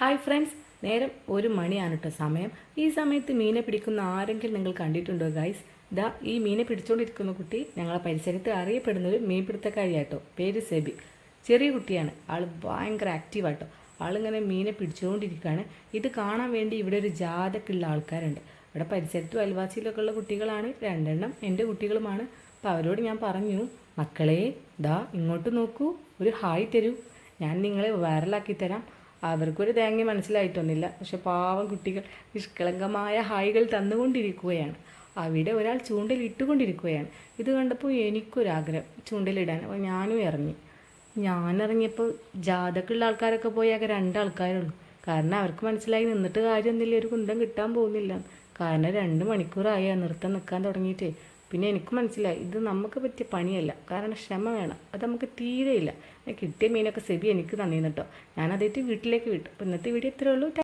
Hi friends നേരം ഒരു മണിയാണ് കേട്ടോ സമയം. ഈ സമയത്ത് മീനെ പിടിക്കുന്ന ആരെങ്കിലും നിങ്ങൾ കണ്ടിട്ടുണ്ടോ ഗൈസ് ദാ ഈ മീനെ പിടിച്ചുകൊണ്ടിരിക്കുന്ന കുട്ടി ഞങ്ങളെ പരിസരത്ത് അറിയപ്പെടുന്ന ഒരു മീൻ പിടുത്തക്കാരിയാട്ടോ പേര് സെബി. ചെറിയ കുട്ടിയാണ്. ആൾ ഭയങ്കര ആക്റ്റീവാട്ടോ ആളിങ്ങനെ മീനെ പിടിച്ചുകൊണ്ടിരിക്കുകയാണ് ഇത് കാണാൻ വേണ്ടി ഇവിടെ ഒരു ജാതക്കുള്ള ആൾക്കാരുണ്ട്. ഇവിടെ പരിസരത്തും അയൽവാസിയിലൊക്കെ ഉള്ള കുട്ടികളാണ്. രണ്ടെണ്ണം എന്റെ കുട്ടികളുമാണ്. അപ്പോൾ അവരോട് ഞാൻ പറഞ്ഞു മക്കളെ ദാ ഇങ്ങോട്ട് നോക്കൂ. ഒരു ഹായ് തരൂ. ഞാൻ നിങ്ങളെ വൈറലാക്കി തരാം. അവർക്കൊരു തേങ്ങ മനസ്സിലായിട്ടൊന്നുമില്ല. പക്ഷെ പാവം കുട്ടികൾ നിഷ്കളങ്കമായ ഹായികൾ തന്നുകൊണ്ടിരിക്കുകയാണ്. അവിടെ ഒരാൾ ചൂണ്ടലിട്ടുകൊണ്ടിരിക്കുകയാണ്. ഇത് കണ്ടപ്പോൾ എനിക്കൊരാഗ്രഹം ചൂണ്ടലിടാൻ. അപ്പോൾ ഞാനും ഇറങ്ങി. ഞാനിറങ്ങിയപ്പോൾ ജാതക്കുള്ള ആൾക്കാരൊക്കെ പോയി ആകെ രണ്ടാൾക്കാരുള്ളൂ. കാരണം അവർക്ക് മനസ്സിലായി നിന്നിട്ട് കാര്യമൊന്നുമില്ല. ഒരു കുന്തം കിട്ടാൻ പോകുന്നില്ല. കാരണം രണ്ട് മണിക്കൂറായി നൃത്തം നിൽക്കാൻ തുടങ്ങിയിട്ടേ. പിന്നെ എനിക്ക് മനസ്സിലായി ഇത് നമുക്ക് പറ്റിയ പണിയല്ല. കാരണം ക്ഷമ വേണം. അത് നമുക്ക് തീരെയില്ല. കിട്ടിയ മീനൊക്കെ സെബി എനിക്ക് തന്നിരുന്നു കേട്ടോ ഞാനതായിട്ട് വീട്ടിലേക്ക് വിട്ടു. അപ്പോൾ ഇന്നത്തെ വീഡിയോ ഇത്രേ ഉള്ളൂ.